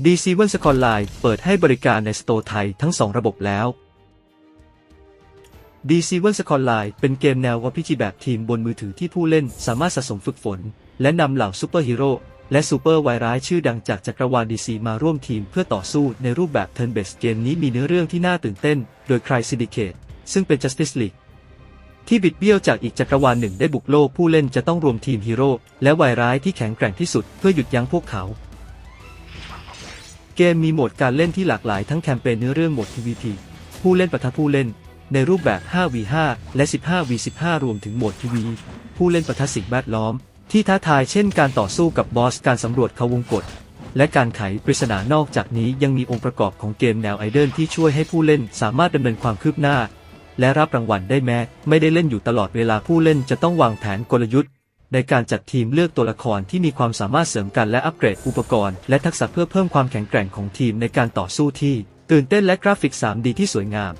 DC 1 s c o r Line เปิดให้บริการในสโตร์ไทยทั้ง 2 ระบบแล้ว DC 1 s c o r Line เป็นเกมแนว RPG แบบทีมบนมือถือที่ผู้เล่นสามารถสะสมฝึกฝน และนำเหล่าซูเปอร์ฮีโร่และซูเปอร์วายร้ายชื่อดังจากจักรวาล DC มาร่วมทีมเพื่อต่อสู้ในรูปแบบ Turn Based เกมนี้มีเนื้อเรื่องที่น่าตื่นเต้น โดย Cry Syndicate ซึ่งเป็น Justice League ที่บิดเบี้ยวจากอีกจักรวาลหนึ่งได้บุกโลกผู้เล่นจะต้องรวมทีมฮีโร่และวายร้ายที่แข็งแกร่งที่สุดเพื่อหยุดยั้งพวกเขา เกมมีโหมดการเล่นที่หลากหลายทั้งแคมเปญเนื้อเรื่องโหมด PVP ผู้เล่นปะทะผู้เล่น ในรูปแบบ 5v5 และ 15v15 รวมถึงโหมด PV ผู้เล่นปะทะสิ่งแวดล้อม ที่ท้าทายเช่นการต่อสู้กับบอสการสำรวจเขาวงกฏและการไขปริศนานอกจากนี้ยังมีองค์ประกอบของเกมแนวไอเดิลที่ช่วยให้ผู้เล่นสามารถดำเนินความคืบหน้า และรับรางวัลได้แม้ ไม่ได้เล่นอยู่ตลอดเวลาผู้เล่นจะต้องวางแผนกลยุทธ์ ในการจัดทีมเลือกตัวละครที่มีความสามารถเสริมกันและอัปเกรดอุปกรณ์และทักษะเพื่อเพิ่มความแข็งแกร่งของทีมในการต่อสู้ที่ ตื่นเต้นและกราฟิก 3D ที่สวยงาม